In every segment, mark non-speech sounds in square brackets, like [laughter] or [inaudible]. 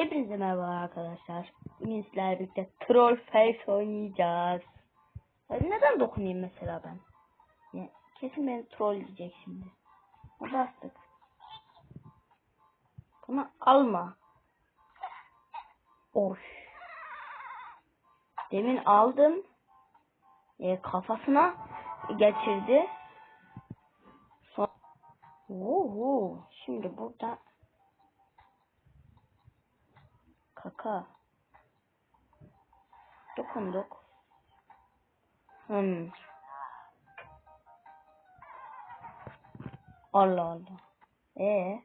Hepinize merhaba arkadaşlar. Bugün birlikte Troll Face oynayacağız. Ya neden dokunayım mesela ben? Kesin beni trolleyecek şimdi. Ha, Bastık. Bunu alma. Oş. Demin aldım. E, kafasına geçirdi. Son... Oo, şimdi burada Kaka. Dokunduk. Hmm. Allah Allah. Ee.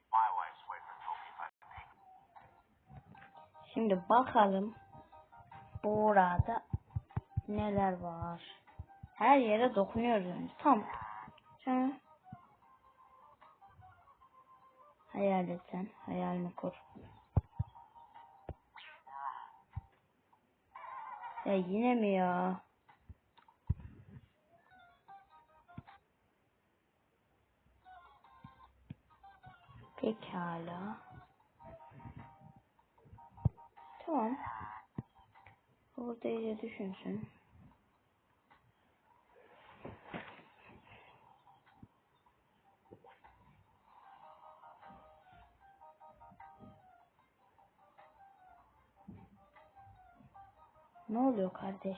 Şimdi bakalım burada neler var. Her yere dokunuyoruz önce. Tamam. Şimdi hayal et sen. Hayalini kur. Ya yine mi ya? Pekala. Tamam. Burada iyice düşünsün. Ne oluyor kardeş?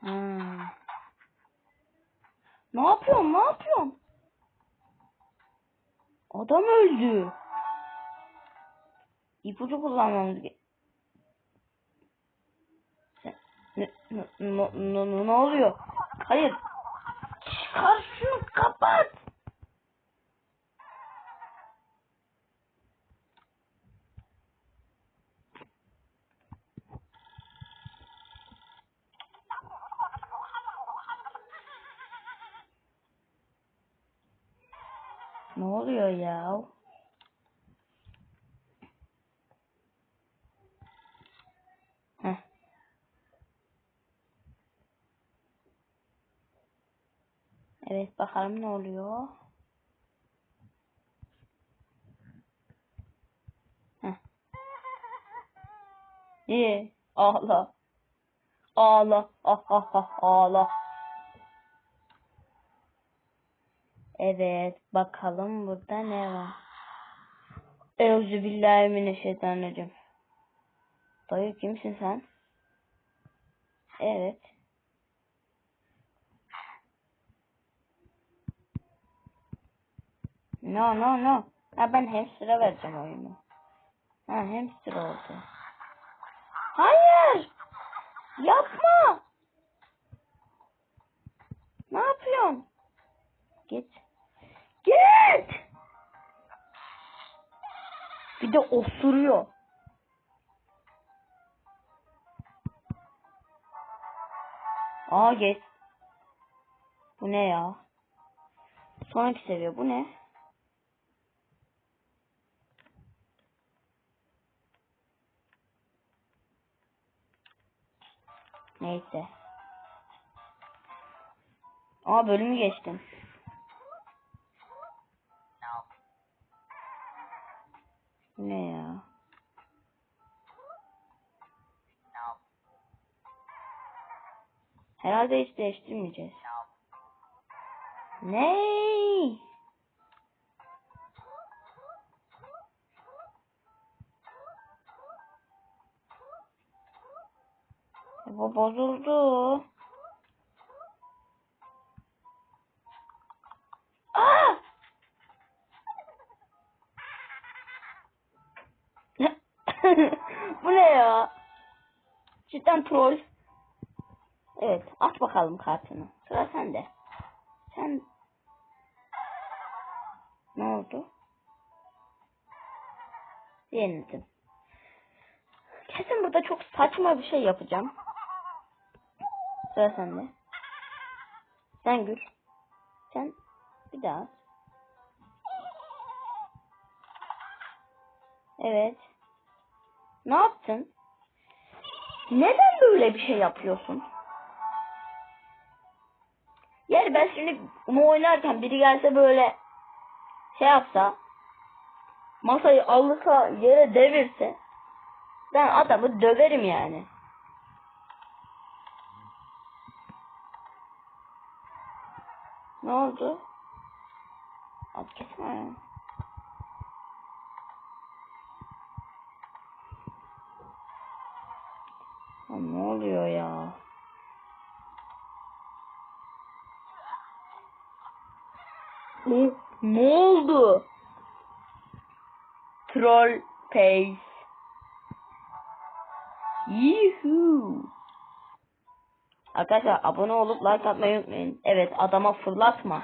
Hmm. Ne yapıyorsun? Ne yapıyorsun? Adam öldü. İpucu kullanmamız ge- Sen- ne, ne, ne, ne, ne oluyor? Hayır. Çıkar şunu kapat. Ne oluyor ya? Heh. Evet bakalım ne oluyor. İyi. Ağla. Ağla. Ah ah ah ağla. Evet bakalım burada ne var. Euzubillahimineşşeytanirracim. Dayı kimsin sen? Evet. No no no. Ha ben hamster'a vereceğim oyunu. Ha hamster oldu. Hayır. Yapma. Ne yapıyorsun? Git. Git. Bir de osuruyor. Aa geç. Bu ne ya? Sonraki seviye bu ne? Neyse. Aa bölümü geçtim. Herhalde hiç değiştirmeyeceğiz. Ne? E, Bu bozuldu. Aa! [laughs] Bu ne ya? Cidden troll. Evet, aç bakalım kartını. Sıra sende. Sen ne oldu? Yenildim. Kesin burada çok saçma bir şey yapacağım. Sıra sende. Sen gül. Sen bir daha. Evet. Ne yaptın? Neden böyle bir şey yapıyorsun? Ben şimdi bunu oynarken biri gelse böyle şey yapsa masayı alırsa yere devirse ben adamı döverim yani. Ne oldu? At. Ya ne oluyor ya? Ne, ne oldu? Troll Pace. Yuhu. Arkadaşlar abone olup like atmayı unutmayın. Evet adama fırlatma.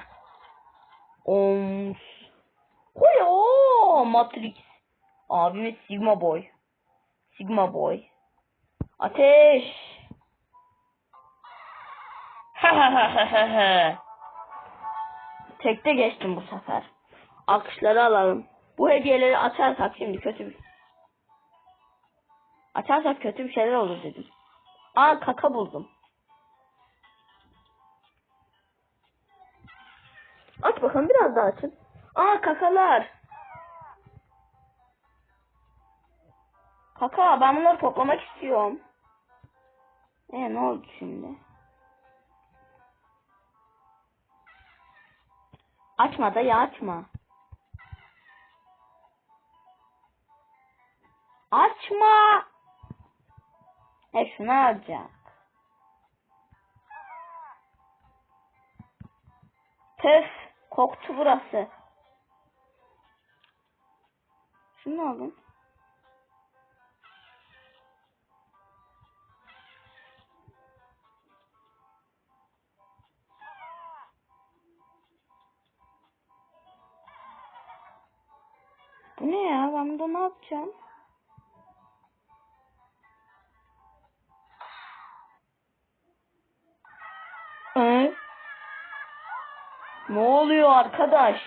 Oms. Koyo Matrix. Abimiz Sigma Boy. Sigma Boy. Ateş. Tekte geçtim bu sefer. Alkışları alalım. Bu hediyeleri açarsak şimdi kötü bir... Açarsak kötü bir şeyler olur dedim. Aa kaka buldum. Aç bakalım biraz daha açın. Aa kakalar. Kaka ben bunları toplamak istiyorum. E ne oldu şimdi? Açma da ya açma. Açma. E şunu alacak. Pöf. Koktu burası. Şunu alın. Yapacağım? Ee? Ne oluyor arkadaş?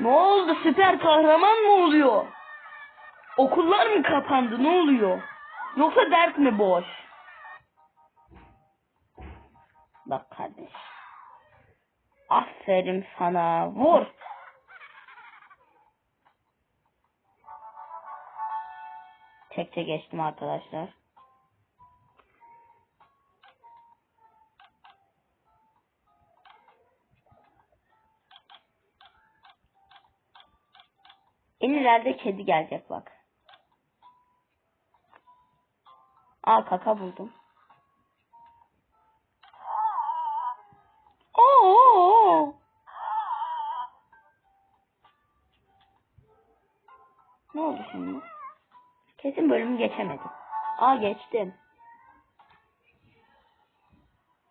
Ne oldu? Süper kahraman mı oluyor? Okullar mı kapandı? Ne oluyor? Yoksa dert mi boş? Bak kardeş. Aferin sana. Vur. Tekte geçtim arkadaşlar. En ileride kedi gelecek bak. Aa kaka buldum. Oo. Ne oldu şimdi? Kesin bölümü geçemedim. Aa geçtim.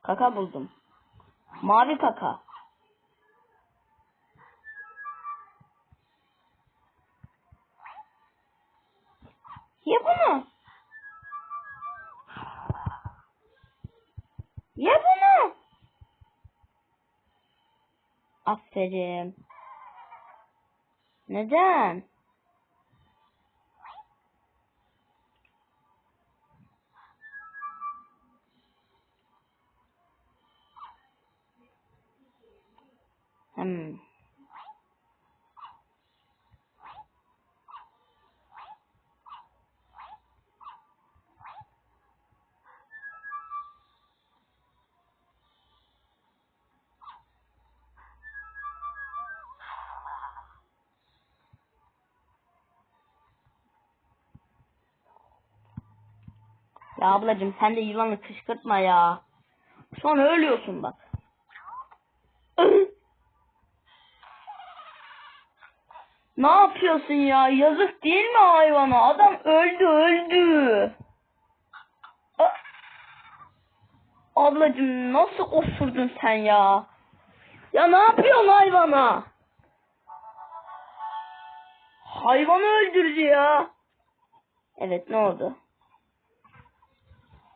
Kaka buldum. Mavi kaka. Ye bunu. Ye bunu. Aferin. Neden? Hmm. Ya ablacım sen de yılanı kışkırtma ya. Sonra ölüyorsun bak. Ne yapıyorsun ya? Yazık değil mi hayvana? Adam öldü öldü. A- Ablacım nasıl osurdun sen ya? Ya ne yapıyorsun hayvana? Hayvanı öldürdü ya. Evet ne oldu?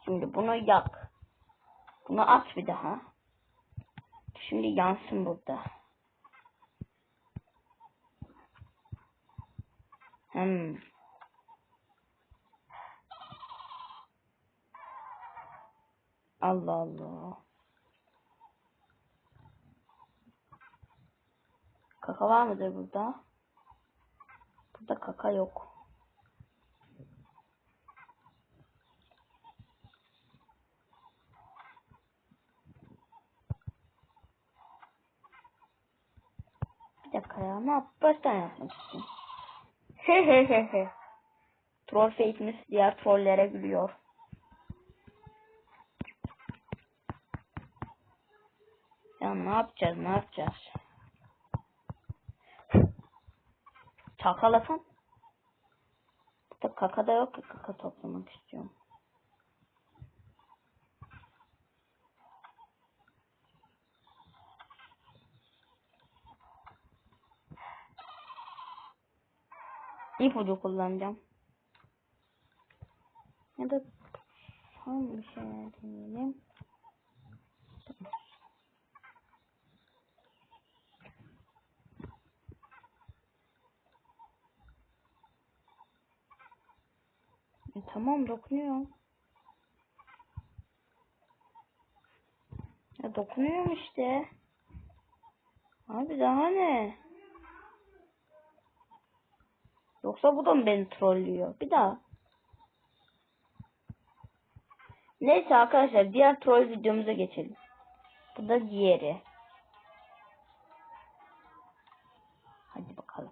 Şimdi bunu yak. Bunu at bir daha. Şimdi yansın burada. Hmm. Allah Allah. Kaka var mıdır burada? Burada kaka yok. Bir dakika ya. Ne yap? Baştan yapmak istiyorum. He he he he. Troll fake'imiz diğer trollere gülüyor. Ya ne yapacağız ne yapacağız? Çakalasan. Burada kaka da yok ki kaka toplamak istiyorum. İpucu kullanacağım. Ya da son bir şey deneyelim. E, tamam dokunuyor. Ya dokunuyorum işte. Abi daha ne? Yoksa bu da mı beni trollüyor? Bir daha. Neyse arkadaşlar diğer troll videomuza geçelim. Bu da diğeri. Hadi bakalım.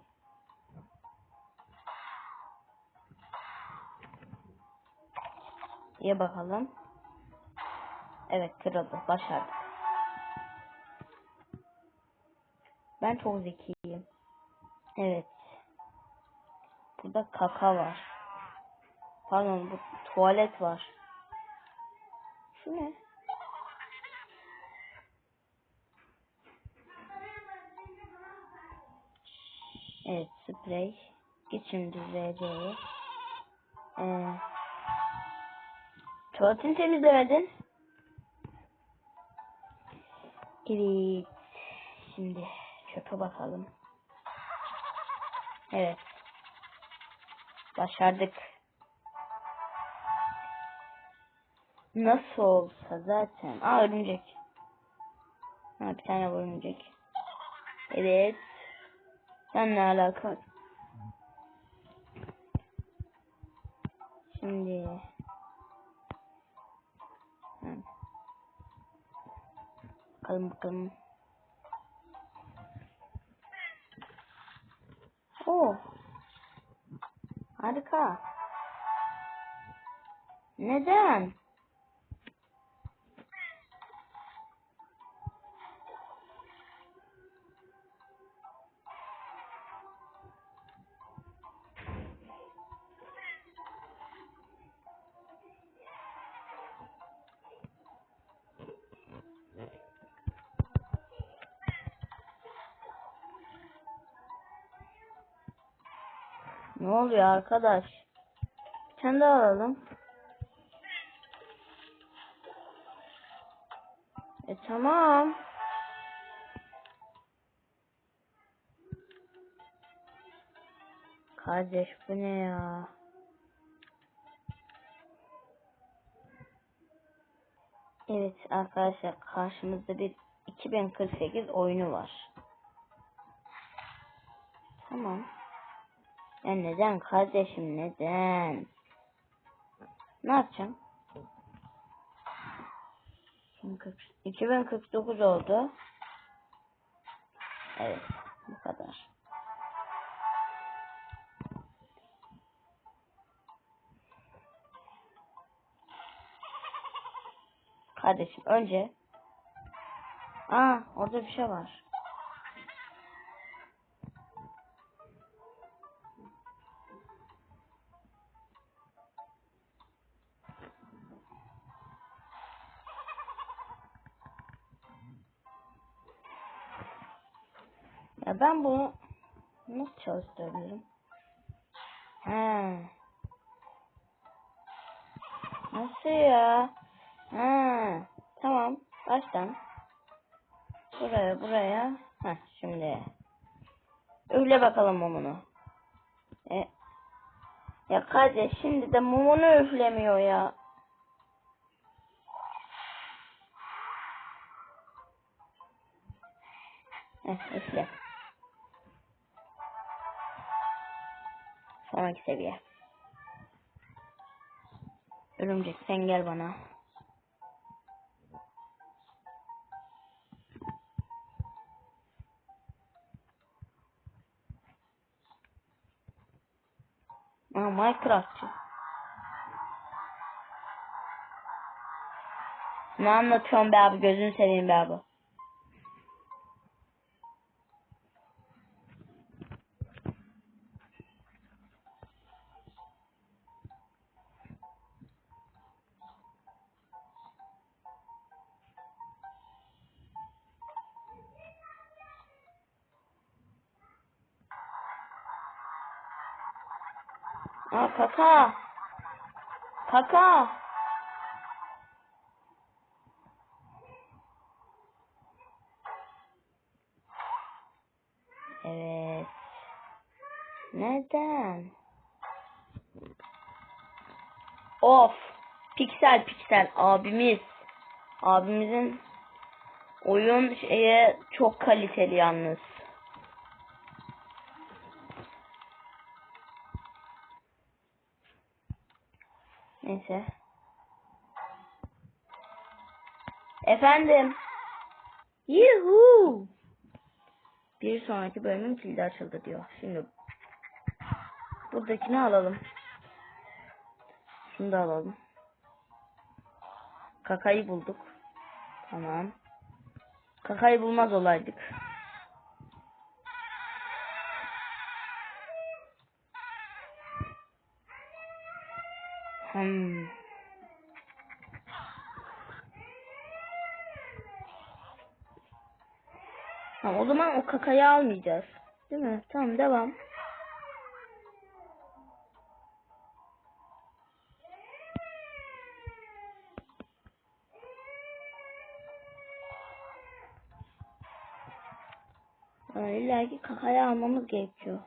İyi bakalım. Evet kırıldı. Başardık. Ben çok zekiyim. Evet. Burada kaka var. Pardon bu tuvalet var. Şu ne? Evet sprey. Git şimdi RC'ye. Ee, tuvaletini temizlemedin. Evet. Şimdi çöpe bakalım. Evet. Başardık. Nasıl olsa zaten. Aa örümcek. Ha bir tane örümcek. Evet. Sen ne alaka? Şimdi. Ha. Bakalım bakalım. Oo. Harika. Neden? Ne oluyor arkadaş? Tane daha alalım. E tamam. Kardeş bu ne ya? Evet arkadaşlar karşımızda bir 2048 oyunu var. Tamam. Ya neden kardeşim neden? Ne yapacağım? 2049 oldu. Evet bu kadar. Kardeşim önce Aa orada bir şey var. Ya ben bunu nasıl çalıştırabilirim? He. Nasıl ya? He. Tamam. Baştan. Buraya buraya. Heh şimdi. Üfle bakalım mumunu. E, ya kardeş şimdi de mumunu üflemiyor ya. Heh üfle. Sonraki seviye. Örümcek sen gel bana. Aa, Minecraftçı. Ne anlatıyorsun be abi gözünü seveyim be abi. Aa kaka. Kaka. Evet. Neden? Of. Piksel piksel abimiz. Abimizin oyun şeye çok kaliteli yalnız. Neyse. Efendim. Yuhu. Bir sonraki bölümün kilidi açıldı diyor. Şimdi buradakini alalım. Şunu da alalım. Kakayı bulduk. Tamam. Kakayı bulmaz olaydık. Hmm. Tamam o zaman o kakayı almayacağız. Değil mi? Tamam devam. İlla ki kakayı almamız gerekiyor.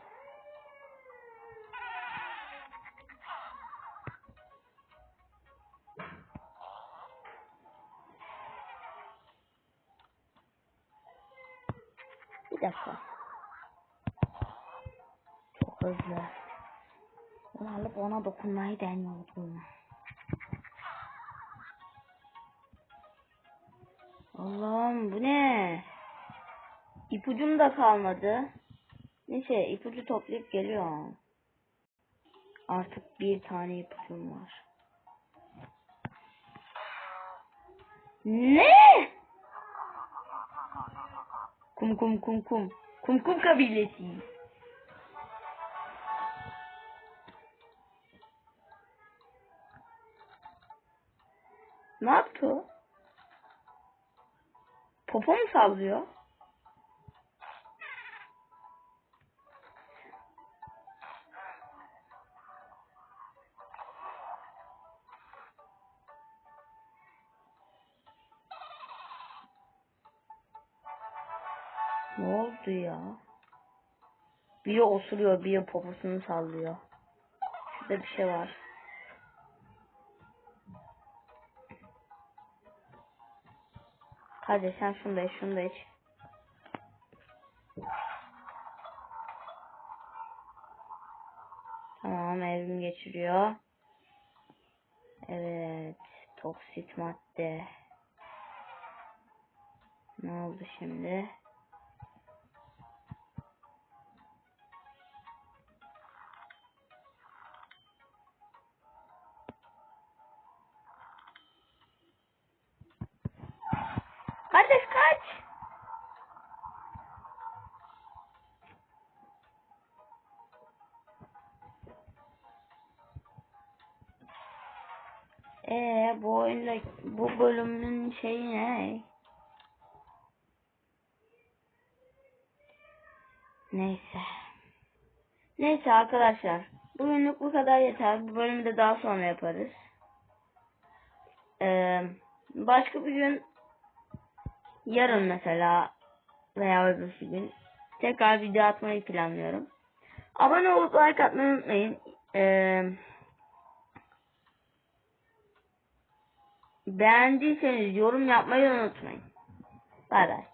Bir dakika. Çok hızlı. Ben alıp ona dokunmayı deniyordum. Allah'ım bu ne? İpucum da kalmadı. Neyse ipucu toplayıp geliyor. Artık bir tane ipucum var. Ne? Kum kum kum kum. Kum kum kabilesi. Ne yaptı o? Popo mu sallıyor? Biri osuruyor, biri poposunu sallıyor. Şurada bir şey var. Hadi sen şunu da iç, şunu da iç. Tamam evrim geçiriyor. Evet. Toksit madde. Ne oldu şimdi? Kardeş kaç. Ee bu oyunda bu bölümün şeyi ne? Neyse. Neyse arkadaşlar. Bugünlük bu kadar yeter. Bu bölümü de daha sonra yaparız. Ee, başka bir gün yarın mesela veya öbür gün tekrar video atmayı planlıyorum. Abone olup like atmayı unutmayın. Ee, beğendiyseniz yorum yapmayı unutmayın. Bay bay.